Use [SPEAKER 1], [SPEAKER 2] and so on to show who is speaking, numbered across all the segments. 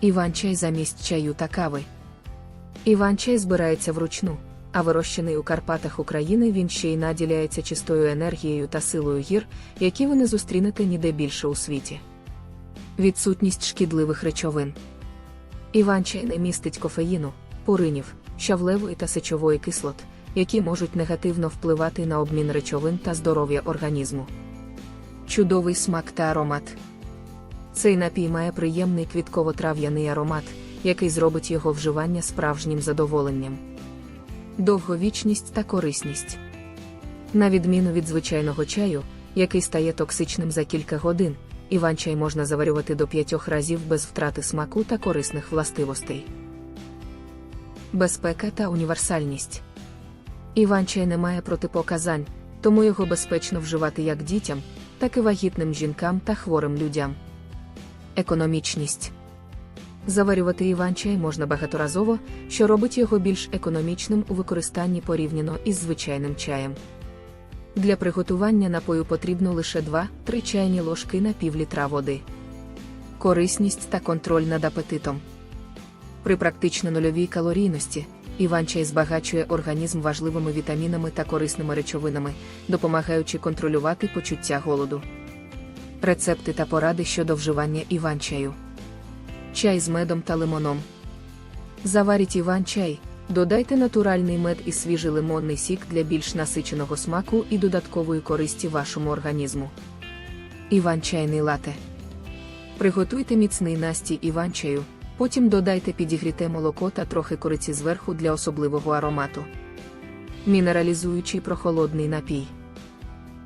[SPEAKER 1] Іван-чай замість чаю та кави. Іван-чай збирається вручну, а вирощений у Карпатах України він ще й наділяється чистою енергією та силою гір, які ви не зустрінете ніде більше у світі. Відсутність шкідливих речовин. Іван-чай не містить кофеїну, пуринів, щавлевої та сечової кислот, які можуть негативно впливати на обмін речовин та здоров'я організму. Чудовий смак та аромат. Цей напій має приємний квітково-трав'яний аромат, який зробить його вживання справжнім задоволенням. Довговічність та корисність. На відміну від звичайного чаю, який стає токсичним за кілька годин, іван-чай можна заварювати до п'ятьох разів без втрати смаку та корисних властивостей. Безпека та універсальність. Іван-чай не має протипоказань, тому його безпечно вживати як дітям, так і вагітним жінкам та хворим людям. Економічність. Заварювати іван-чай можна багаторазово, що робить його більш економічним у використанні порівняно із звичайним чаєм. Для приготування напою потрібно лише 2-3 чайні ложки на пів літра води. Корисність та контроль над апетитом. При практично нульовій калорійності іван-чай збагачує організм важливими вітамінами та корисними речовинами, допомагаючи контролювати почуття голоду. Рецепти та поради щодо вживання іван-чаю. Чай з медом та лимоном. Заваріть іван-чай, додайте натуральний мед і свіжий лимонний сік для більш насиченого смаку і додаткової користі вашому організму. Іван-чайний лате. Приготуйте міцний настій іван-чаю, потім додайте підігріте молоко та трохи кориці зверху для особливого аромату. Мінералізуючий прохолодний напій.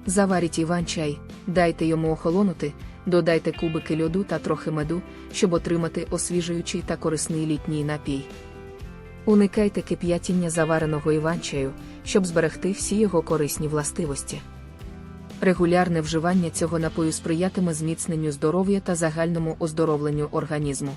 [SPEAKER 1] Заваріть іван-чай, дайте йому охолонути, додайте кубики льоду та трохи меду, щоб отримати освіжуючий та корисний літній напій. Уникайте кип'ятіння завареного іван-чаю, щоб зберегти всі його корисні властивості. Регулярне вживання цього напою сприятиме зміцненню здоров'я та загальному оздоровленню організму.